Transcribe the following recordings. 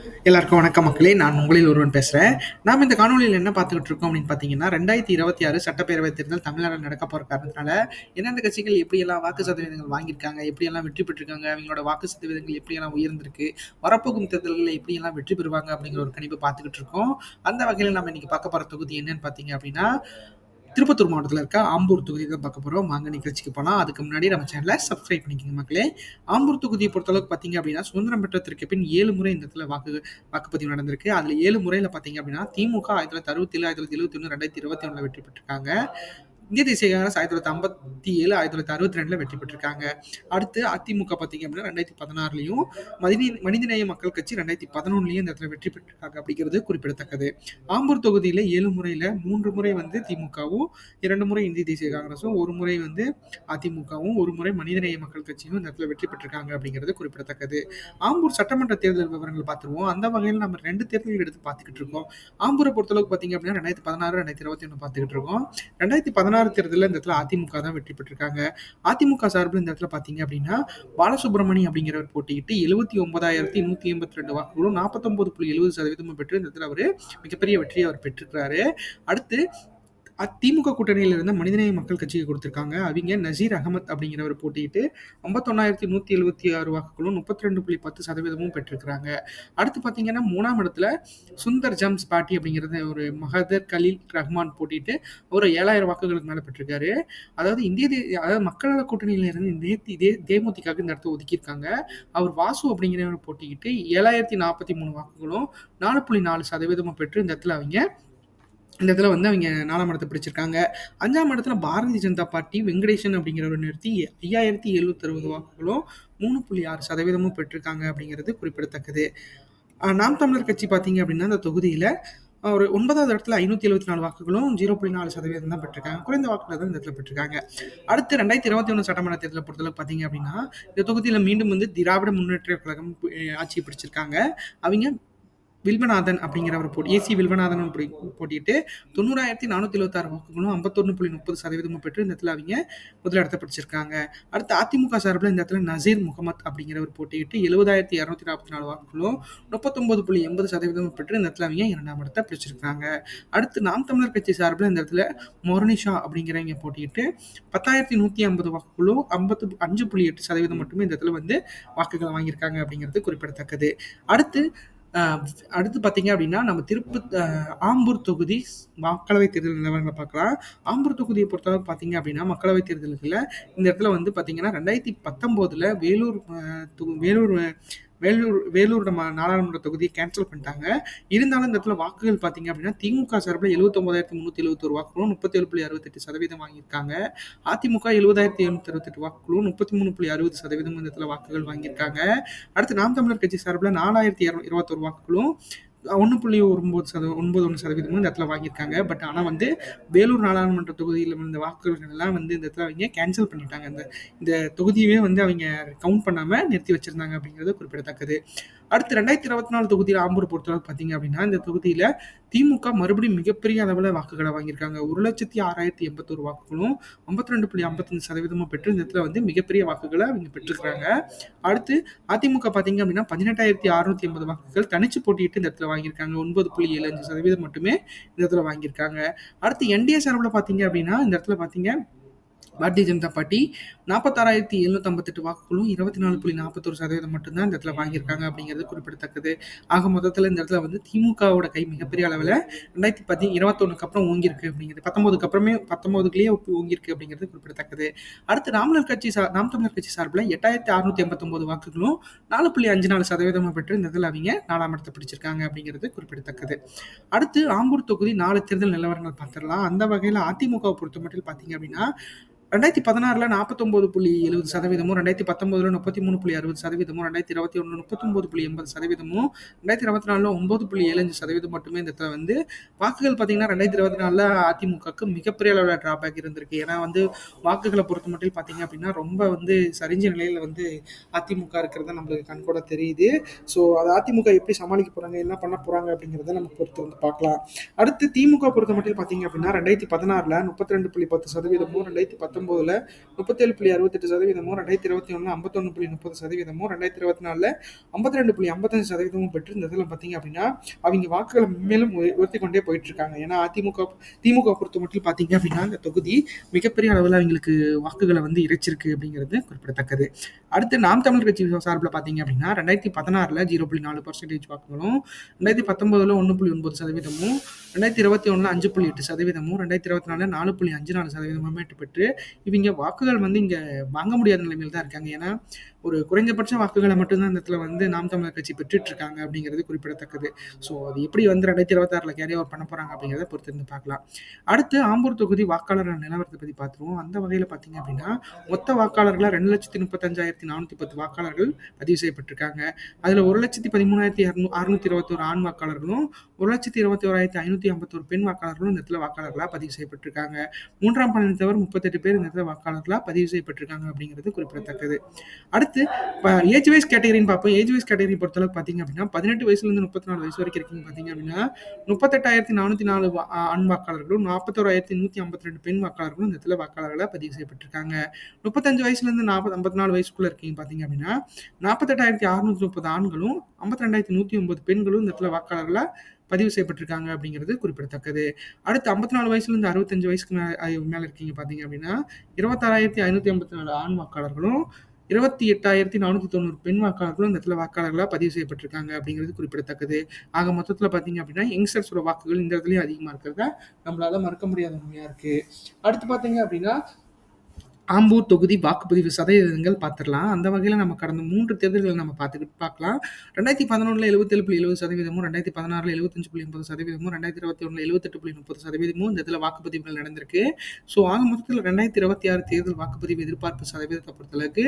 எல்லாருக்கும் வணக்கம் மக்களே. நான் உங்களில் ஒருவன் பேசுகிறேன் நாம் இந்த காணொலியில் என்ன பார்த்துக்கிட்டு இருக்கோம் அப்படின்னு பார்த்தீங்கன்னா ரெண்டாயிரத்தி இருபத்தி ஆறு சட்டப்பேரவைத் தேர்தல் தமிழ்நாடு நடக்க போகிற காரணத்தினால எந்தெந்த கட்சிகள் எப்படியெல்லாம் வாக்கு சதவீதங்கள் வாங்கியிருக்காங்க எப்படியெல்லாம் வெற்றி பெற்றிருக்காங்க அவங்களோட வாக்கு சதவீதங்கள் எப்படியெல்லாம் உயர்ந்திருக்கு வரப்போகும் தேர்தல்களில் எப்படியெல்லாம் வெற்றி பெறுவாங்க அப்படிங்கிற ஒரு கணிப்பு பார்த்துக்கிட்டு இருக்கோம். அந்த வகையில் நம்ம இன்னைக்கு பார்க்க போகிற தொகுதி என்னன்னு பார்த்தீங்க அப்படின்னா திருப்பத்தூர் மாவட்டத்தில் இருக்க ஆம்பூர் தொகுதி தான் பார்க்க போகிறோம் வாங்க நிகழ்ச்சிக்கு போனால் அதுக்கு முன்னாடி நம்ம சேனலை சப்ஸ்கிரைப் பண்ணிக்கோங்க மக்களே. ஆம்பூர் தொகுதியை பொறுத்தளவுக்கு பார்த்தீங்க அப்படின்னா சுதந்திரம் பெற்றத்திற்கு பின் ஏழு முறை இந்த இடத்துல வாக்கு வாக்குப்பதிவு நடந்திருக்கு. அதில் ஏழு முறையில் பார்த்தீங்க அப்படின்னா திமுக ஆயிரத்தி தொள்ளாயிரத்தி அறுபத்தி ஏழு ஆயிரத்தி தொள்ளாயிரத்தி எழுபத்தி ஒன்று ரெண்டாயிரத்தி இருபத்தி ஒன்றில் வெற்றி பெற்றிருக்காங்க. இந்திய தேசிய காங்கிரஸ் ஆயிரத்தி தொள்ளாயிரத்தி ஐம்பத்தி ஏழு ஆயிரத்தி தொள்ளாயிரத்தி அறுபத்தி ரெண்டுல வெற்றி பெற்றிருக்காங்க. அடுத்து அதிமுக பார்த்தீங்க அப்படின்னா ரெண்டாயிரத்தி பதினாறுலையும் மனித மனிதநேய மக்கள் கட்சி ரெண்டாயிரத்தி பதினொன்றுலையும் இந்த இடத்துல வெற்றி பெற்றிருக்காங்க அப்படிங்கிறது குறிப்பிடத்தக்கது. ஆம்பூர் தொகுதியில் ஏழு முறையில் மூன்று முறை வந்து திமுகவும் இரண்டு முறை இந்திய தேசிய காங்கிரஸும் ஒரு முறை வந்து அதிமுகவும் ஒரு முறை மனிதநேய மக்கள் கட்சியும் இந்த இடத்துல வெற்றி பெற்றிருக்காங்க அப்படிங்கிறது குறிப்பிடத்தக்கது. ஆம்பூர் சட்டமன்ற தேர்தல் விவரங்கள் பார்த்துருவோம். அந்த வகையில் நம்ம ரெண்டு தேர்தல்கள் எடுத்து பார்த்துக்கிட்டு இருக்கோம். ஆம்பூரை பொறுத்தளவுக்கு பார்த்தீங்க அப்படின்னா ரெண்டாயிரத்தி பதினாறு ரெண்டாயிரத்தி இருபத்தி ஒன்று பார்த்துக்கிட்டு இருக்கோம். ரெண்டாயிரத்தி பதினாறு தேர்தலில் இந்த இடத்துல அதிமுக தான் வெற்றி பெற்றிருக்காங்க. அதிமுக சார்பில் இந்த இடத்துல பார்த்தீங்க அப்படின்னா பாலசுப்ரமணி அப்படிங்கிறவர் போட்டியிட்டு எழுபத்தி ஒன்பதாயிரத்தி நூற்றி எண்பத்தி ரெண்டு வாக்குகளும் நாற்பத்தொம்பது புள்ளி எழுபது சதவீதமும் பெற்று இந்த இடத்துல அவர் மிகப்பெரிய வெற்றியை அவர் பெற்றிருக்கிறாரு. அடுத்து திமுக கூட்டணியில் இருந்த மனிதநேய மக்கள் கட்சிக்கு கொடுத்துருக்காங்க. அவங்க நசீர் அகமத் அப்படிங்கிறவர் போட்டியிட்டு ஐம்பத்தொன்னாயிரத்தி நூற்றி எழுபத்தி ஆறு வாக்குகளும் முப்பத்தி ரெண்டு புள்ளி பத்து சதவீதமும் பெற்றிருக்கிறாங்க. அடுத்து பார்த்தீங்கன்னா மூணாம் இடத்துல சுந்தர் ஜம்ஸ் பாட்டி அப்படிங்கிறத ஒரு மகதர் கலீல் ரஹ்மான் போட்டிட்டு ஒரு ஏழாயிரம் வாக்குகளுக்கு மேலே பெற்றிருக்காரு. அதாவது இந்திய தே அதாவது மக்களால் கூட்டணியில் இருந்து நேத்தி இதே தேமுதிகாவுக்கு இந்த இடத்த ஒதுக்கியிருக்காங்க. அவர் வாசு அப்படிங்கிறவர் போட்டிக்கிட்டு ஏழாயிரத்தி நாற்பத்தி மூணு வாக்குகளும் நாலு புள்ளி நாலு சதவீதமும் பெற்று இந்த இடத்துல அவங்க இந்த இடத்துல வந்து அவங்க நாலாம் இடத்தை பிடிச்சிருக்காங்க. அஞ்சாம் இடத்துல பாரதிய ஜனதா பார்ட்டி வெங்கடேசன் அப்படிங்கிறவர் நிறுத்தி ஐயாயிரத்தி எழுபத்தறுபது வாக்குகளும் மூணு புள்ளி ஆறு சதவீதமும் பெற்றிருக்காங்க அப்படிங்கிறது குறிப்பிடத்தக்கது. நாம் தமிழர் கட்சி பார்த்தீங்க அப்படின்னா அந்த தொகுதியில் ஒரு ஒன்பதாவது இடத்துல ஐநூற்றி எழுபத்தி நாலு வாக்குகளும் ஜீரோ புள்ளி நாலு சதவீதம் தான் பெற்றிருக்காங்க. குறைந்த வாக்குகள் தான் இந்த இடத்துல பெற்றிருக்காங்க. அடுத்து ரெண்டாயிரத்தி இருபத்தி ஒன்று சட்டமன்ற தேர்தலை பொறுத்தளவு பார்த்தீங்க அப்படின்னா இந்த தொகுதியில் மீண்டும் வந்து திராவிட முன்னேற்ற கழகம் ஆட்சி பிடிச்சிருக்காங்க. அவங்க வில்வநாதன் அப்படிங்கிறவர் போட்டி ஏசி வில்வநாதன் போட்டிட்டு தொண்ணூறாயிரத்தி நானூற்றி எழுபத்தாறு வாக்குகளும் ஐம்பத்தொன்று புள்ளி முப்பது சதவீதமும் பெற்று இந்த இடத்துல அவங்க முதல் இடத்த பிடிச்சிருக்காங்க. அடுத்து அதிமுக சார்பில் இந்த இடத்துல நசீர் முகமத் அப்படிங்கிறவர் போட்டியிட்டு எழுபதாயிரத்தி இரநூத்தி நாற்பத்தி நாலு வாக்குகளும் முப்பத்தொம்பது புள்ளி எண்பது சதவீதமும் பெற்று இந்த இடத்துல அவங்க இரண்டாம் இடத்தை பிடிச்சிருக்காங்க. அடுத்து நாம் தமிழர் கட்சி சார்பில் இந்த இடத்துல மொரனிஷா அப்படிங்கிறவங்க போட்டியிட்டு பத்தாயிரத்தி நூற்றி ஐம்பது வாக்குகளும் ஐம்பத்து அஞ்சு புள்ளி எட்டு சதவீதம் மட்டுமே இந்த இடத்துல வந்து வாக்குகளை வாங்கியிருக்காங்க அப்படிங்கிறது குறிப்பிடத்தக்கது. அடுத்து அடுத்து பார்த்தீங்க அப்படின்னா நம்ம திருப்பு ஆம்பூர் தொகுதி மக்களவை தேர்தல் நிலவரங்களை பார்க்கலாம். ஆம்பூர் தொகுதியை பொறுத்தவரை பார்த்தீங்க அப்படின்னா மக்களவை தேர்தலுக்குள்ள இந்த இடத்துல வந்து பார்த்தீங்கன்னா ரெண்டாயிரத்தி பத்தொம்போதில் வேலூர் வேலூர் வேலூர் வேலூர் நம்ம நாடாளுமன்ற தொகுதியை கேன்சல் பண்ணிட்டாங்க. இருந்தாலும் இந்த இடத்துல வாக்குகள் பார்த்தீங்க அப்படின்னா திமுக சார்பில் எழுபத்தொம்பதாயிரத்தி முந்நூற்றி எழுபத்தொரு வாக்குகளும் முப்பத்தேழு புள்ளி அறுபத்தெட்டு சதவீதம் வாங்கியிருக்காங்க. அதிமுக எழுபதாயிரத்தி எழுநூத்தி அறுபத்தெட்டு வாக்குகளும் முப்பத்தி மூணு புள்ளி அறுபது சதவீதம் இந்த இடத்துல வாக்குகள் வாங்கியிருக்காங்க. அடுத்து நாம் தமிழர் கட்சி சார்பில் நாலாயிரத்தி இரநூ இருபத்தொரு வாக்குகளும் ஒன்று புள்ளி ஒன்பது சதவீதம் ஒன்பது ஒன்று சதவீதம் இந்த இடத்துல வாங்கியிருக்காங்க. பட் ஆனால் வந்து வேலூர் நாடாளுமன்ற தொகுதியில் இந்த வாக்குகள் எல்லாம் வந்து இந்த இடத்துல அவங்க கேன்சல் பண்ணிட்டாங்க. இந்த இந்த தொகுதியவே வந்து அவங்க கவுண்ட் பண்ணாமல் நிறுத்தி வச்சுருந்தாங்க அப்படிங்கிறது குறிப்பிடத்தக்கது. அடுத்து ரெண்டாயிரத்தி இருபத்தி நாலு தொகுதியில் ஆம்பூர் பொறுத்தளவுக்கு பார்த்தீங்க அப்படின்னா இந்த தொகுதியில் திமுக மறுபடியும் மிகப்பெரிய அளவில் வாக்குகளை வாங்கியிருக்காங்க. ஒரு லட்சத்தி ஆறாயிரத்தி எண்பத்தோரு வாக்குகளும் ஐம்பத்தி ரெண்டு புள்ளி ஐம்பத்தஞ்சு சதவீதமும் பெற்று இந்த இடத்துல வந்து மிகப்பெரிய வாக்குகளை அவங்க பெற்றிருக்கிறாங்க. அடுத்து அதிமுக பார்த்தீங்க அப்படின்னா பதினெட்டாயிரத்தி அறுநூத்தி எண்பது வாக்குகள் தனிச்சு போட்டியிட்டு இந்த இடத்துல வாங்கியிருக்காங்க. ஒன்பது புள்ளி ஏழு அஞ்சு சதவீதம் மட்டுமே இந்த இடத்துல வாங்கியிருக்காங்க. அடுத்து என்டிஏ சார்பில் பார்த்தீங்க அப்படின்னா இந்த இடத்துல பார்த்தீங்க பாரதிய ஜனதா பார்ட்டி நாற்பத்தாறாயிரத்தி எழுநூற்றம்பத்தெட்டு வாக்குகளும் இருபத்தி நாலு புள்ளி நாற்பத்தொரு சதவீதம் மட்டும்தான் இந்த இடத்துல வாங்கியிருக்காங்க அப்படிங்கிறது குறிப்பிடத்தக்கது. ஆக மொத்தத்தில் இந்த இடத்துல வந்து திமுகவோட கை மிகப்பெரிய அளவில் ரெண்டாயிரத்தி பதி இருபத்தொன்னுக்கு அப்புறம் ஓங்கியிருக்கு அப்படிங்கிறது. பத்தொம்போதுக்கு அப்புறமே பத்தொன்பதுக்குள்ளேயே ஓங்கியிருக்கு அப்படிங்கிறது குறிப்பிடத்தக்கது. அடுத்து ராமலர் கட்சி சார் நாம் தமிழர் கட்சி சார்பில் எட்டாயிரத்தி அறுநூத்தி எண்பத்தொம்பது வாக்குகளும் நாலு புள்ளி அஞ்சு நாலு சதவீதமாக பெற்று இந்த இடத்துல அவங்க நாலாம் இடத்தை பிடிச்சிருக்காங்க அப்படிங்கிறது குறிப்பிடத்தக்கது. அடுத்து ஆம்பூர் தொகுதி நாலு தேர்தல் நிலவரங்கள் பார்த்துடலாம். அந்த வகையில் அதிமுகவை பொறுத்த மட்டும் பார்த்தீங்க அப்படின்னா ரெண்டாயிரத்தி பதினாறில் நாற்பத்தொம்பது புள்ளி எழுபது சதவீதமும் ரெண்டாயிரத்தி பத்தொன்பதுல முப்பத்தி மூணு புள்ளி அறுபது சதவீதமும் ரெண்டாயிரத்தி இருபத்தி ஒன்று முப்பத்தொம்பது புள்ளி எண்பது சதவீதமும் ரெண்டாயிரத்தி இருபத்தி நாலில் ஒன்பது புள்ளி ஏழஞ்சு சதவீதம் மட்டுமே இந்த இடத்துல வந்து வாக்குகள் பார்த்தீங்கன்னா ரெண்டாயிரத்தி இருபத்தி நாலில் அதிமுகவுக்கு மிகப்பெரிய அளவில் ட்ராபேக் இருந்திருக்கு. ஏன்னா வந்து வாக்குகளை பொறுத்த மட்டும் பார்த்தீங்க அப்படின்னா ரொம்ப வந்து சரிஞ்ச நிலையில் வந்து அதிமுக இருக்கிறத நம்மளுக்கு கண்கூட தெரியுது. ஸோ அது அதிமுக எப்படி சமாளிக்க போகிறாங்க என்ன பண்ண போகிறாங்க அப்படிங்கிறத நம்ம பொறுத்து வந்து பார்க்கலாம். அடுத்து திமுக பொறுத்த மட்டும் பார்த்தீங்க அப்படின்னா ரெண்டாயிரத்தி பதினாறில் முப்பத்தி ரெண்டு புள்ளி பத்து சதவீதமும் ரெண்டாயிரத்தி பத்து பத்தொம்போதில் முப்பத்தேழு புள்ளி அறுபத்தெட்டு சதவீதமும் ரெண்டாயிரத்தி இருபத்தி ஒன்று ஐம்பத்தொன்று புள்ளி முப்பது சதவீதமும் ரெண்டாயிரத்தி இருபத்தி நாலில் ஐம்பத்தி ரெண்டு புள்ளி ஐம்பத்தஞ்சு சதவீதமும் பெற்று இந்த இதில் பார்த்தீங்க அப்படின்னா அவங்க வாக்குகளை மேலும் உயர்த்தி கொண்டே போயிட்டு இருக்காங்க ஏன்னா அதிமுக திமுக பொறுத்த மட்டும் பார்த்தீங்க அப்படின்னா இந்த தொகுதி மிகப்பெரிய அளவில் அவங்களுக்கு வாக்குகளை வந்து இறைச்சிருக்கு அப்படிங்கிறது குறிப்பிடத்தக்கது. அடுத்து நாம் தமிழ் கட்சி சார்பில் பார்த்தீங்க அப்படின்னா ரெண்டாயிரத்தி பதினாறில் ஜீரோ புள்ளி நாலு பர்சன்டேஜ் வாக்குகளும் ரெண்டாயிரத்தி பத்தொன்பதுல ஒன்று புள்ளி ஒன்பது சதவீதமும் ரெண்டாயிரத்தி இருபத்தி ஒன்றில் அஞ்சு புள்ளி எட்டு சதவீதமும் ரெண்டாயிரத்தி இருபத்தி நாலில் நாலு புள்ளி அஞ்சு நாலு சதவீதமும் பெற்று இவங்க வாக்குகள் வந்து இங்கே வாங்க முடியாத நிலைமையில் தான் இருக்காங்க. ஏன்னா ஒரு குறைஞ்சபட்ச வாக்குகளை மட்டும்தான் இந்த இடத்துல வந்து நாம் தமிழர் கட்சி பெற்றுட்டு இருக்காங்க அப்படிங்கிறது குறிப்பிடத்தக்கது. ஸோ அது எப்படி வந்து ரெண்டாயிரத்தி இருபத்தாறில் கேரி ஓவர் பண்ண போகிறாங்க அப்படிங்கிறத பொறுத்திருந்து பார்க்கலாம். அடுத்து ஆம்பூர் தொகுதி வாக்காளர் நிலவரத்தை பற்றி பார்த்துருவோம். அந்த வகையில் பார்த்தீங்க அப்படின்னா மொத்த வாக்காளர்களாக ரெண்டு லட்சத்தி முப்பத்தஞ்சாயிரத்தி நானூற்றி பத்து வாக்காளர்கள் பதிவு செய்யப்பட்டிருக்காங்க. அதில் ஒரு லட்சத்தி பதிமூணாயிரத்தி அறுநூ அறுநூத்தி இருபத்தோரு ஆண் வாக்காளர்களும் ஒரு லட்சத்தி இருபத்தி ஓராயிரத்தி ஐநூற்றி ஐம்பத்தோரு பெண் வாக்காளர்களும் இந்த இடத்துல வாக்காளர்களாக பதிவு செய்யப்பட்டிருக்காங்க. மூன்றாம் பலனை தவிர முப்பத்தெட்டு பேர் இந்த இடத்துல வாக்காளர்களாக பதிவு செய்யப்பட்டிருக்காங்க அப்படிங்கிறது குறிப்பிடத்தக்கது. அடுத்து இப்போ ஏஜ் வைஸ் கேட்டகரின்னு பார்ப்போம். ஏஜ் வைஸ் கேட்டகரி பொறுத்தளவுக்கு பார்த்தீங்க அப்படின்னா பதினெட்டு வயசுலேருந்து முப்பத்தி நாலு வயசு வரைக்கும் இருக்கீங்க பார்த்தீங்க அப்படின்னா முப்பத்தெட்டாயிரத்தி நானூற்றி நாலு வா- ஆண் வாக்காளர்களும் நாற்பத்தோராயிரத்தி நூற்றி ஐம்பத்தி ரெண்டு பெண் வாக்காளர்களும் இந்த இடத்துல வாக்காளர்களாக பதிவு செய்யப்பட்டிருக்காங்க. முப்பத்தஞ்சு வயசுலேருந்து நாற்பது ஐம்பத்தி நாலு வயசுக்குள்ளே இருக்கீங்க பார்த்தீங்க அப்படின்னா நாற்பத்தெட்டாயிரத்தி அறுநூற்றி முப்பது ஆண்களும் ஐம்பத்தி ரெண்டாயிரத்தி நூற்றி ஒன்பது பெண்களும் இந்த இடத்துல வாக்காளர்களாக பதிவு செய்யப்பட்டிருக்காங்க அப்படிங்கிறது குறிப்பிடத்தக்கது. அடுத்து ஐம்பத்தி நாலு வயசுலேருந்து அறுபத்தஞ்சு வயசுக்கு மேலே மேலே இருக்கீங்க பார்த்தீங்க அப்படின்னா இருபத்தாறாயிரத்தி ஐநூற்றி ஐம்பத்தி நாலு ஆண் வாக்காளர்களும் இருபத்தி எட்டாயிரத்தி நானூற்றி தொண்ணூறு பெண் வாக்காளர்களும் இந்த இடத்துல வாக்காளர்களாக பதிவு செய்யப்பட்டிருக்காங்க அப்படிங்கிறது குறிப்பிடத்தக்கது. ஆக மொத்தத்தில் பார்த்தீங்க அப்படின்னா யங்ஸ்டர்ஸோட வாக்குகள் இந்த இடத்துலையும் அதிகமாக இருக்கிறத நம்மளால மறக்க முடியாத உண்மையாக இருக்குது அடுத்து பார்த்தீங்க அப்படின்னா ஆம்பூர் தொகுதி வாக்குப்பதிவு சதவீதங்கள் பார்த்துடலாம். அந்த வகையில் நம்ம கடந்த மூன்று தேர்தல்களை நம்ம பார்த்துக்கிட்டு பார்க்கலாம். ரெண்டாயிரத்தி பதினொன்றில் எழுபத்தேழு புள்ளி எழுபது சதவீதமும் ரெண்டாயிரத்தி பதினாறில் எழுபத்தஞ்சு புள்ளி எண்பது சதவீதமும் ரெண்டாயிரத்தி இருபத்தி ஒன்றில் எழுபத்தெட்டு புள்ளி முப்பது சதவீதமும் இந்த இதில் வாக்குப்பதிவுகள் நடந்திருக்கு. ஸோ ஆக மொத்தத்தில் ரெண்டாயிரத்தி இருபத்தி ஆறு தேர்தல் வாக்குப்பதிவு எதிர்பார்ப்பு சதவீதத்தை பொறுத்தளவுக்கு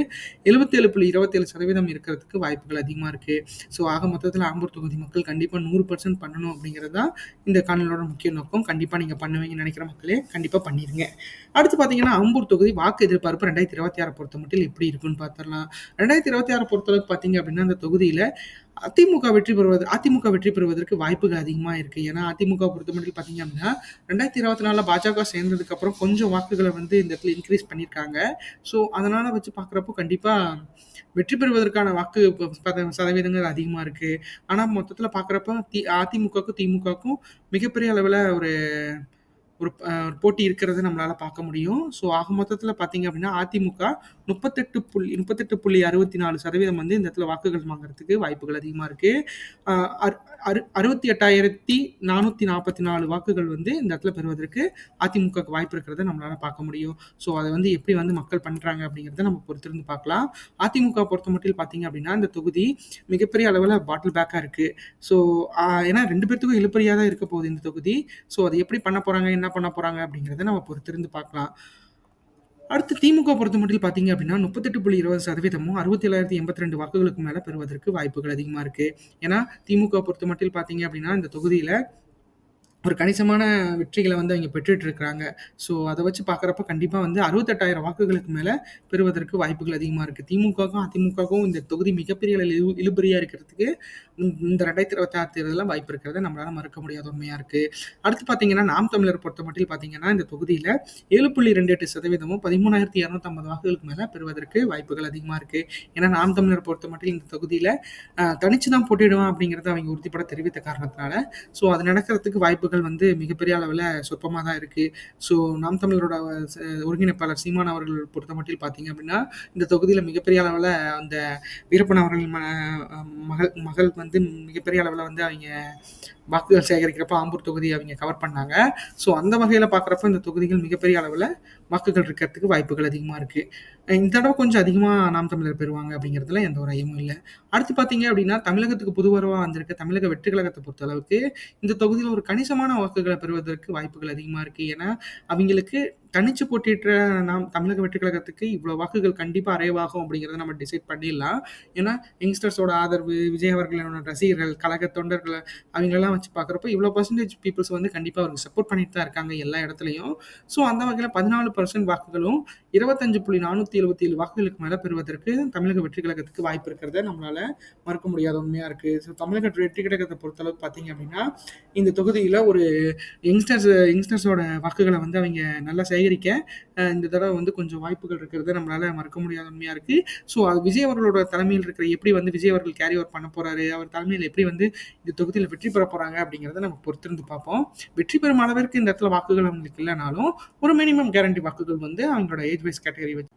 எழுபத்தேழு புள்ளி இருபத்தேழு சதவீதம் இருக்கிறதுக்கு வாய்ப்புகள் அதிகமாக இருக்குது ஸோ ஆக மொத்தத்தில் ஆம்பூர் தொகுதி மக்கள் கண்டிப்பாக நூறு பர்சன்ட் பண்ணணும் அப்படிங்கிறது தான் இந்த காணொலியோட முக்கிய நோக்கம். கண்டிப்பாக நீங்கள் பண்ணுவீங்கன்னு நினைக்கிற மக்களே கண்டிப்பாக பண்ணிடுங்க அடுத்து பார்த்தீங்கன்னா அம்பூர் தொகுதி வாக்கு எதிர்பார்ப்பு ரெண்டாயிரத்தி இருபத்தி ஆறு பொறுத்த மட்டும் எப்படி இருக்குன்னு பார்த்துடலாம் ரெண்டாயிரத்தி இருபத்தி ஆறு பொறுத்தளவுக்கு பார்த்தீங்க அப்படின்னா அந்த தொகுதியில் அதிமுக வெற்றி பெறுவது அதிமுக வெற்றி பெறுவதற்கு வாய்ப்புகள் அதிகமாக இருக்குது ஏன்னா அதிமுக பொறுத்த மட்டும் பார்த்தீங்க அப்படின்னா ரெண்டாயிரத்தி இருபத்தி நாலில் பாஜக சேர்ந்ததுக்கப்புறம் கொஞ்சம் வாக்குகளை வந்து இந்த இடத்துல இன்க்ரீஸ் பண்ணியிருக்காங்க. ஸோ அதனால் வச்சு பார்க்குறப்போ கண்டிப்பாக வெற்றி பெறுவதற்கான வாக்கு பத- சதவீதங்கள் அதிகமாக இருக்குது ஆனால் மொத்தத்தில் பார்க்குறப்ப தி அதிமுகவுக்கும் திமுகவுக்கும் மிகப்பெரிய அளவில் ஒரு ஒரு போட்டி இருக்கிறத நம்மளால பார்க்க முடியும். ஸோ ஆக மொத்தத்தில் பார்த்தீங்க அப்படின்னா அதிமுக முப்பத்தெட்டு புள்ளி முப்பத்தெட்டு புள்ளி அறுபத்தி நாலு சதவீதம் வந்து இந்த இடத்துல வாக்குகள் வாங்குறதுக்கு வாய்ப்புகள் அதிகமாக இருக்குது அறுபத்தி எட்டாயிரத்தி நானூற்றி நாற்பத்தி நாலு வாக்குகள் வந்து இந்த இடத்துல பெறுவதற்கு அதிமுகவுக்கு வாய்ப்பு இருக்கிறத நம்மளால பார்க்க முடியும். ஸோ அதை வந்து எப்படி வந்து மக்கள் பண்ணுறாங்க அப்படிங்கிறத நம்ம பொறுத்திருந்து பார்க்கலாம். அதிமுக பொறுத்த மட்டும் பார்த்தீங்க அப்படின்னா இந்த தொகுதி மிகப்பெரிய அளவில் பாட்டில் பேக்காக இருக்குது ஸோ ஏன்னா ரெண்டு பேர்த்துக்கும் இழுப்பறியாக தான் இருக்க போகுது இந்த தொகுதி. ஸோ அதை எப்படி பண்ண போகிறாங்க என்ன பண்ண போகிறாங்க அப்படிங்கிறத நம்ம பொறுத்திருந்து பார்க்கலாம். அடுத்து திமுக பொறுத்த மட்டும் பார்த்தீங்க அப்படின்னா முப்பத்தெட்டு புள்ளி இருபது சதவீதமும் அறுபத்தி ஏழாயிரத்தி எண்பத்தி ரெண்டு வாக்குகளுக்கு மேலே பெறுவதற்கு வாய்ப்புகள் அதிகமாக இருக்குது ஏன்னா திமுக பொறுத்த மட்டும் பார்த்தீங்க அப்படின்னா இந்த தொகுதியில் ஒரு கணிசமான வெற்றிகளை வந்து அவங்க பெற்றுட்டு இருக்கிறாங்க. ஸோ அதை வச்சு பார்க்குறப்ப கண்டிப்பாக வந்து அறுபத்தெட்டாயிரம் வாக்குகளுக்கு மேலே பெறுவதற்கு வாய்ப்புகள் அதிகமாக இருக்குது திமுகவுக்கும் அதிமுகவுக்கும் இந்த தொகுதி மிகப்பெரிய அளவில் இழு இழுபறியாக இருக்கிறதுக்கு இந்த- ரெண்டாயிரத்தி இருபத்தி ஆறு தேர்தலில் வாய்ப்பு இருக்கிறத நம்மளால மறுக்க முடியாத உண்மையாக இருக்குது அடுத்து பார்த்தீங்கன்னா நாம் தமிழர் பொறுத்த மட்டும் பார்த்தீங்கன்னா இந்த தொகுதியில் ஏழு புள்ளி ரெண்டு எட்டு சதவீதமும் பதிமூணாயிரத்தி இரநூத்தம்பது வாக்குகளுக்கு மேலே பெறுவதற்கு வாய்ப்புகள் அதிகமாக இருக்குது ஏன்னா நாம் தமிழர் பொறுத்த மட்டும் இந்த தொகுதியில் தனிச்சு தான் போட்டியிடுவேன் அப்படிங்கிறத அவங்க உறுதிப்பட தெரிவித்த காரணத்தினால ஸோ அது நடக்கிறதுக்கு வாய்ப்புகள் வந்து மிகப்பெரிய அளவில் சொற்பமாக தான் இருக்குது ஸோ நாம் தமிழரோட ஒருங்கிணைப்பாளர் சீமான் அவர்கள் பொறுத்த மட்டும் பார்த்தீங்க அப்படின்னா இந்த தொகுதியில் மிகப்பெரிய அளவில் அந்த வீரப்பன் அவர்கள் ம மகள் மகள் வந்து மிகப்பெரிய அளவில் வந்து அவங்க வாக்குகள் சேகரிக்கிறப்ப ஆம்பூர் தொகுதி அவங்க கவர் பண்ணாங்க. ஸோ அந்த வகையில் பார்க்குறப்ப இந்த தொகுதிகள் மிகப்பெரிய அளவில் வாக்குகள் இருக்கிறதுக்கு வாய்ப்புகள் அதிகமாக இருக்குது இந்த தடவை கொஞ்சம் அதிகமாக நாம் தமிழர் பெறுவாங்க அப்படிங்கிறதுல எந்த ஒரு ஐயமும் இல்லை. அடுத்து பார்த்தீங்க அப்படின்னா தமிழகத்துக்கு புதுவரவாக வந்திருக்க தமிழக வெற்றி கழகத்தை பொறுத்த அளவுக்கு இந்த தொகுதியில் ஒரு கணிசமான வாக்குகளை பெறுவதற்கு வாய்ப்புகள் அதிகமாக இருக்குது ஏன்னா அவங்களுக்கு தனிச்சு போட்டியிட்ட நாம் தமிழக வெற்றி கழகத்துக்கு இவ்வளோ வாக்குகள் கண்டிப்பாக அரைவாகும் அப்படிங்கிறத நம்ம டிசைட் பண்ணிடலாம். ஏன்னா யங்ஸ்டர்ஸோட ஆதரவு விஜய் அவர்களோட ரசிகர்கள் கழக தொண்டர்கள் அவங்களெல்லாம் வச்சு பார்க்குறப்ப இவ்வளோ பர்சன்டேஜ் பீப்புள்ஸ் வந்து கண்டிப்பாக அவருக்கு சப்போர்ட் பண்ணிட்டு தான் இருக்காங்க எல்லா இடத்துலையும். ஸோ அந்த வகையில் பதினாலு பர்சன்ட் வாக்குகளும் இருபத்தஞ்சு புள்ளி நானூற்றி எழுபத்தி ஏழு வாக்குகளுக்கு மேலே பெறுவதற்கு தமிழக வெற்றி கழகத்துக்கு வாய்ப்பு இருக்கிறத நம்மளால் மறுக்க முடியாத உண்மையாக இருக்குது ஸோ தமிழக வெற்றி கழகத்தை பொறுத்தளவுக்கு பார்த்தீங்க அப்படின்னா இந்த தொகுதியில் ஒரு யங்ஸ்டர்ஸ் யங்ஸ்டர்ஸோட வாக்குகளை வந்து அவங்க நல்லா சேகரிக்க இந்த தடவை வந்து கொஞ்சம் வாய்ப்புகள் இருக்கிறத நம்மளால் மறக்க முடியாத உண்மையாக இருக்குது ஸோ அது விஜய் அவர்களோட தலைமையில் இருக்கிற எப்படி வந்து விஜய் அவர்கள் கேரி ஓவர் பண்ண போகிறாரு அவர் தலைமையில் எப்படி வந்து இந்த தொகுதியில் வெற்றி பெற போகிறாங்க அப்படிங்கிறத நம்ம பொறுத்திருந்து பார்ப்போம். வெற்றி பெறும் அளவிற்கு இந்த இடத்துல வாக்குகள் அவங்களுக்கு இல்லைனாலும் ஒரு மினிமம் கேரண்டி வாக்குகள் வந்து அவங்களோட ஏஜ் வைஸ் கேட்டகரி வச்சு.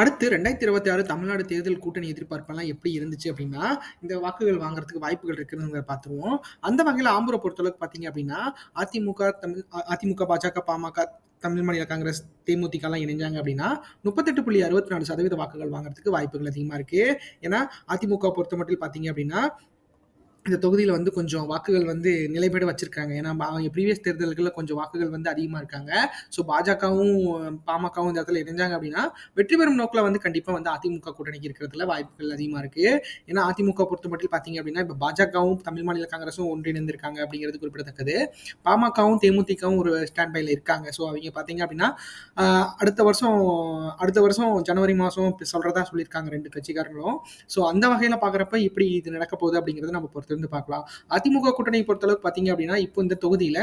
அடுத்து ரெண்டாயிரத்தி இருபத்தி ஆறு தமிழ்நாடு தேர்தல் கூட்டணி எதிர்பார்ப்பெல்லாம் எப்படி இருந்துச்சு அப்படின்னா இந்த வாக்குகள் வாங்குறதுக்கு வாய்ப்புகள் இருக்குதுங்கிறத பார்த்துருவோம். அந்த வகையில் ஆம்பூரை பொறுத்தளவுக்கு பார்த்தீங்க அப்படின்னா அதிமுக தமிழ் அதிமுக பாஜக பாமக தமிழ் மாநில காங்கிரஸ் தேமுதிகலாம் இணைஞ்சாங்க அப்படின்னா முப்பத்தெட்டு புள்ளி அறுபத்தி நாலு சதவீத வாக்குகள் வாங்குறதுக்கு வாய்ப்புகள் அதிகமாக இருக்குது ஏன்னா அதிமுக பொறுத்த மட்டும் பார்த்தீங்க அப்படின்னா இந்த தொகுதியில் வந்து கொஞ்சம் வாக்குகள் வந்து நிலைபெற வச்சிருக்காங்க. ஏன்னா அவங்க ப்ரீவியஸ் தேர்தல்களில் கொஞ்சம் வாக்குகள் வந்து அதிகமாக இருக்காங்க. ஸோ பாஜகவும் பாமகவும் இந்த இடத்துல இணைஞ்சாங்க அப்படின்னா வெற்றி பெறும் நோக்கில் வந்து கண்டிப்பாக வந்து அதிமுக கூட்டணிக்கு இருக்கிறதுல வாய்ப்புகள் அதிகமாக இருக்கு. ஏன்னா அதிமுக பொறுத்த மட்டும் பார்த்தீங்க அப்படின்னா இப்போ பாஜகவும் தமிழ் மாநில காங்கிரஸும் ஒன்றிணைந்திருக்காங்க அப்படிங்கிறது குறிப்பிடத்தக்கது. பாமகவும் தேமுதிகவும் ஒரு ஸ்டாண்ட் பைல இருக்காங்க. ஸோ அவங்க பார்த்தீங்க அப்படின்னா அடுத்த வருஷம் அடுத்த வருஷம் ஜனவரி மாதம் சொல்கிறதா சொல்லியிருக்காங்க ரெண்டு கட்சிக்காரங்களும். ஸோ அந்த வகையில் பார்க்குறப்ப எப்படி இது நடக்க போகுது அப்படிங்கிறத நம்ம இருந்து பார்க்கலாம். அதிமுக கூட்டணியை பொறுத்தளவுக்கு பார்த்தீங்க அப்படின்னா இப்போ இந்த தொகுதியில்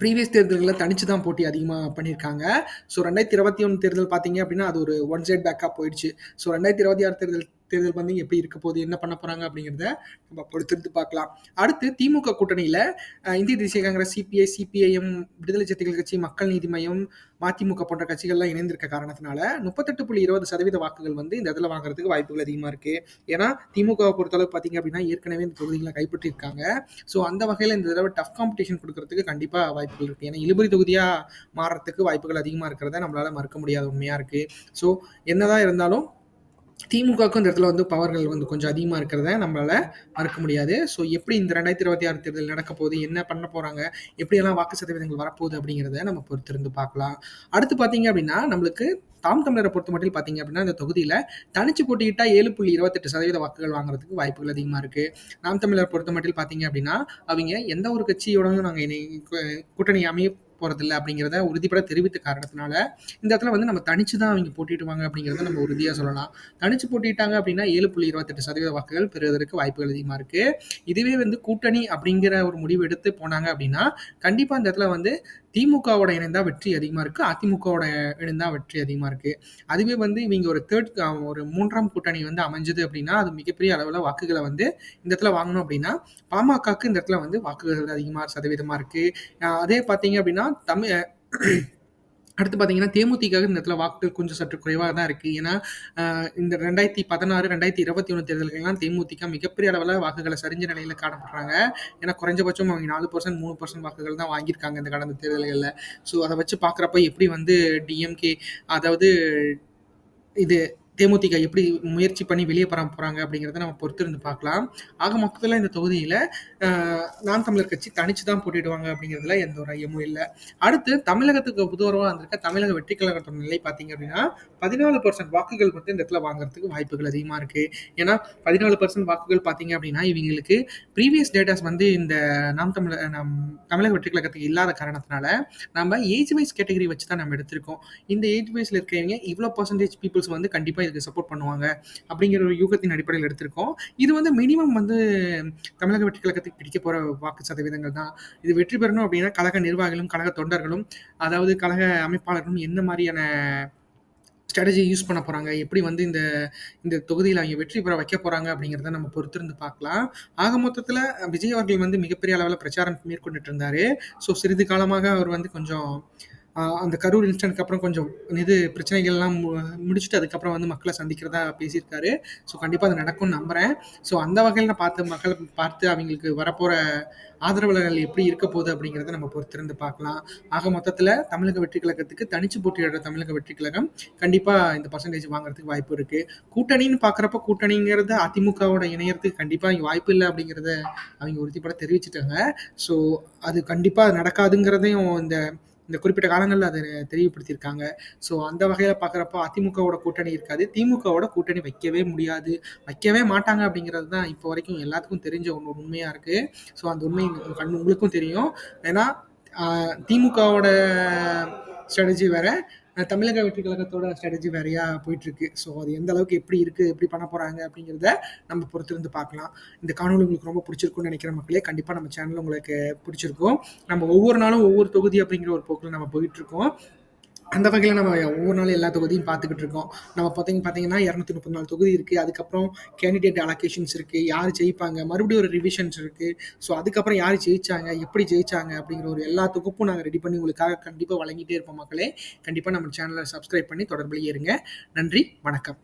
ப்ரீவியஸ் தேர்தல்களில் தனிச்சு தான் போட்டி அதிகமாக பண்ணியிருக்காங்க. ஸோ ரெண்டாயிரத்தி இருபத்தி ஒன்று தேர்தல் பார்த்தீங்க அப்படின்னா அது ஒரு ஒன் சைட் பேக்காக போயிடுச்சு. ஸோ ரெண்டாயிரத்தி இருபத்தி ஆறு தேர்தல் தேர்தல் பந்தயம் எப்படி இருக்க போகுது என்ன பண்ண போகிறாங்க அப்படிங்கிறத நம்ம பொறுத்திருந்து பார்க்கலாம். அடுத்து திமுக கூட்டணியில் இந்திய தேசிய காங்கிரஸ் சிபிஐ சிபிஐஎம் விடுதலை சிறுத்தைகள் கட்சி மக்கள் நீதி மையம் மதிமுக போன்ற கட்சிகள்லாம் இணைந்திருக்க காரணத்தினால முப்பத்தெட்டு புள்ளி இருபது சதவீத வாக்குகள் வந்து இந்த இதில் வாங்குறதுக்கு வாய்ப்புகள் அதிகமாக இருக்கு. ஏன்னா திமுகவை பொறுத்தளவு பார்த்தீங்க அப்படின்னா ஏற்கனவே இந்த தொகுதிகளை கைப்பற்றியிருக்காங்க. ஸோ அந்த வகையில் இந்த தடவை டஃப் காம்படிஷன் கொடுக்கறதுக்கு கண்டிப்பாக வாய்ப்புகள் இருக்கு. ஏன்னா இழுபறி தொகுதியாக மாறுறதுக்கு வாய்ப்புகள் அதிகமாக இருக்கிறத நம்மளால மறுக்க முடியாத உண்மையாக இருக்கு. ஸோ என்னதான் இருந்தாலும் திமுகக்கும் இந்த இடத்துல வந்து பவர்கள் வந்து கொஞ்சம் அதிகமாக இருக்கிறத நம்மளால மறுக்க முடியாது. ஸோ எப்படி இந்த ரெண்டாயிரத்தி இருபத்தி ஆறு தேர்தல் நடக்க போகுது என்ன பண்ண போகிறாங்க எப்படியெல்லாம் வாக்கு சதவீதங்கள் வரப்போகுது அப்படிங்கிறத நம்ம பொறுத்திருந்து பார்க்கலாம். அடுத்து பார்த்தீங்க அப்படின்னா நம்மளுக்கு தாம் தமிழரை பொறுத்த மட்டும் பார்த்தீங்க அப்படின்னா இந்த தொகுதியில் தனிச்சு போட்டியிட்டா ஏழு புள்ளி இருபத்தெட்டு சதவீத வாக்குகள் வாங்குறதுக்கு வாய்ப்புகள் அதிகமாக இருக்குது நாம் தமிழரை பொறுத்த மட்டும் பார்த்தீங்க அப்படின்னா அவங்க எந்த ஒரு கட்சியோடவும் நாங்கள் இணை கூட்டணி அமைய போறதில்லை அப்படிங்கிறத உறுதிப்பட தெரிவித்த காரணத்தினால இந்த இடத்துல வந்து நம்ம தனிச்சு தான் அவங்க போட்டியிடுவாங்க அப்படிங்கிறத நம்ம உறுதியாக சொல்லலாம். தனிச்சு போட்டிட்டாங்க அப்படின்னா ஏழு புள்ளி இருபத்தெட்டு சதவீத வாக்குகள் பெறுவதற்கு வாய்ப்புகள் அதிகமாக இருக்கு. இதுவே வந்து கூட்டணி அப்படிங்கிற ஒரு முடிவு எடுத்து போனாங்க அப்படின்னா கண்டிப்பாக இந்த இடத்துல வந்து திமுகவோட இணைந்தா வெற்றி அதிகமாக இருக்கு. அதிமுகவோட இணைந்தா வெற்றி அதிகமாக இருக்கு. அதுவே வந்து இவங்க ஒரு தேர்ட் ஒரு மூன்றாம் கூட்டணி வந்து அமைஞ்சது அப்படின்னா அது மிகப்பெரிய அளவில் வாக்குகளை வந்து இந்த இடத்துல வாங்கணும் அப்படின்னா பாமகக்கு இந்த இடத்துல வந்து வாக்குகள் அதிகமாக சதவீதமாக இருக்கு. அதே பார்த்தீங்க அப்படின்னா தமிழ் அடுத்து பார்த்தீங்கன்னா தேமுதிக இந்த இடத்துல வாக்குகள் கொஞ்சம் சற்று குறைவாக தான் இருக்குது ஏன்னா இந்த ரெண்டாயிரத்தி பதினாறு ரெண்டாயிரத்தி இருபத்தி ஒன்று தேர்தல்கள்லாம் தேமுதிக மிகப்பெரிய அளவில் வாக்குகளை சரிஞ்ச நிலையில் காணப்படுறாங்க. ஏன்னா குறைஞ்சபட்சம் அவங்க நாலு பர்சன்ட் மூணு பர்சன்ட் வாக்குகள் தான் வாங்கியிருக்காங்க இந்த கடந்த தேர்தல்களில். ஸோ அதை வச்சு பார்க்குறப்ப எப்படி வந்து டிஎம்கே அதாவது இது தேமுதிக எப்படி முயற்சி பண்ணி வெளியே பெற போகிறாங்க அப்படிங்கிறத நம்ம பொறுத்திருந்து பார்க்கலாம். ஆக மொத்தத்தில் இந்த தொகுதியில் நாம் தமிழர் கட்சி தனிச்சு தான் போட்டிடுவாங்க அப்படிங்கிறதுல எந்த ஒரு ஐயமும் இல்லை. அடுத்து தமிழகத்துக்கு புதுவரவாக வந்திருக்க தமிழக வெற்றி கழகத்தோட நிலை பார்த்தீங்க அப்படின்னா பதினாலு பர்சன்ட் வாக்குகள் மட்டும் இந்த இடத்துல வாங்குறதுக்கு வாய்ப்புகள் அதிகமாக இருக்கு. ஏன்னா பதினாலு பர்சன்ட் வாக்குகள் பார்த்தீங்க அப்படின்னா இவங்களுக்கு ப்ரீவியஸ் டேட்டாஸ் வந்து இந்த நாம் தமிழ நம் தமிழக வெற்றி கழகத்துக்கு இல்லாத காரணத்தினால நம்ம ஏஜ் வைஸ் கேட்டகரி வச்சு தான் நம்ம எடுத்திருக்கோம். இந்த ஏஜ் வைஸில் இருக்கிறவங்க இவ்வளோ பர்சன்டேஜ் பீப்புள்ஸ் வந்து கண்டிப்பாக இதுக்கு சப்போர்ட் பண்ணுவாங்க அப்படிங்கிற ஒரு யூகத்தின் அடிப்படையில் எடுத்திருக்கோம். இது வந்து மினிமம் வந்து தமிழக வெற்றி கழகத்துக்கு பிடிக்க போகிற வாக்கு சதவீதங்கள் தான். இது வெற்றி பெறணும் அப்படின்னா கழக நிர்வாகிகளும் கழக தொண்டர்களும் அதாவது கழக அமைப்பாளர்களும் என்ன மாதிரியான ஸ்ட்ராட்டஜி யூஸ் பண்ண போகிறாங்க எப்படி வந்து இந்த இந்த தொகுதியில் அவங்க வெற்றி பெற வைக்க போகிறாங்க அப்படிங்கிறத நம்ம பொறுத்திருந்து பார்க்கலாம். ஆக மொத்தத்தில் விஜய் அவர்கள் வந்து மிகப்பெரிய அளவில் பிரச்சாரம் மேற்கொண்டுட்டு இருந்தார். ஸோ சிறிது காலமாக அவர் வந்து கொஞ்சம் அந்த கரூர் இன்சிடென்ட்க்கு அப்புறம் கொஞ்சம் இது பிரச்சனைகள்லாம் மு- முடிச்சுட்டு அதுக்கப்புறம் வந்து மக்களை சந்திக்கிறதா பேசியிருக்காரு. ஸோ கண்டிப்பாக அது நடக்கும்னு நம்புகிறேன் ஸோ அந்த வகையில் நான் பார்த்து மக்களை பார்த்து அவங்களுக்கு வரப்போகிற ஆதரவாளர்கள் எப்படி இருக்க போகுது அப்படிங்கிறத நம்ம பொறுத்திருந்து பார்க்கலாம். ஆக மொத்தத்தில் தமிழக வெற்றி கழகத்துக்கு தனிச்சு போட்டியிடுற தமிழக வெற்றி கழகம் கண்டிப்பாக இந்த பர்சன்டேஜ் வாங்குறதுக்கு வாய்ப்பு இருக்குது கூட்டணின்னு பார்க்குறப்ப கூட்டணிங்கிறது அதிமுகவோட இணையறதுக்கு கண்டிப்பாக இங்கே வாய்ப்பு இல்லை அப்படிங்கிறத அவங்க உறுதிப்பட தெரிவிச்சிட்டாங்க. ஸோ அது கண்டிப்பாக நடக்காதுங்கிறதையும் இந்த இந்த குறிப்பிட்ட காலங்களில் அதை தெளிவுபடுத்தியிருக்காங்க ஸோ அந்த வகையில் பார்க்குறப்ப அதிமுகவோட கூட்டணி இருக்காது. திமுகவோட கூட்டணி வைக்கவே முடியாது. வைக்கவே மாட்டாங்க அப்படிங்கிறது தான் இப்போ வரைக்கும் எல்லாத்துக்கும் தெரிஞ்ச ஒன்று உண்மையாக இருக்குது ஸோ அந்த உண்மை கண் உங்களுக்கும் தெரியும். ஏன்னா திமுகவோட ஸ்ட்ராட்டஜி வேற தமிழக வெற்றி கழகத்தோட ஸ்ட்ராட்டஜி வேறையா போயிட்டு இருக்கு ஸோ அது எந்த அளவுக்கு எப்படி இருக்கு எப்படி பண்ண போறாங்க அப்படிங்கிறத நம்ம பொறுத்திருந்து பார்க்கலாம். இந்த காணொலி உங்களுக்கு ரொம்ப பிடிச்சிருக்கும்னு நினைக்கிற மக்களே கண்டிப்பா நம்ம சேனல் உங்களுக்கு பிடிச்சிருக்கும். நம்ம ஒவ்வொரு நாளும் ஒவ்வொரு தொகுதி அப்படிங்கிற ஒரு போக்கில் நம்ம போயிட்டு இருக்கோம் அந்த வகையில் நம்ம ஒவ்வொரு நாளும் எல்லா தொகுதியும் பார்த்துக்கிட்டு இருக்கோம். நம்ம பார்த்தீங்க பார்த்தீங்கன்னா இரநூத்தி முப்பத்தி நாலு தொகுதி இருக்குது அதுக்கப்புறம் கேண்டிடேட் அலோகேஷன்ஸ் இருக்குது யார் ஜெயிப்பாங்க? மறுபடியும் ஒரு ரிவிஷன்ஸ் இருக்குது ஸோ அதுக்கப்புறம் யார் ஜெயிச்சாங்க? எப்படி ஜெயிச்சாங்க? அப்படிங்கிற ஒரு எல்லா தொகுப்பும் நாங்கள் ரெடி பண்ணி உங்களுக்காக கண்டிப்பாக வழங்கிட்டே இருப்போம் மக்களே. கண்டிப்பாக நம்ம சேனலை சப்ஸ்கிரைப் பண்ணி தொடர்பிலேயே இருங்க நன்றி வணக்கம்.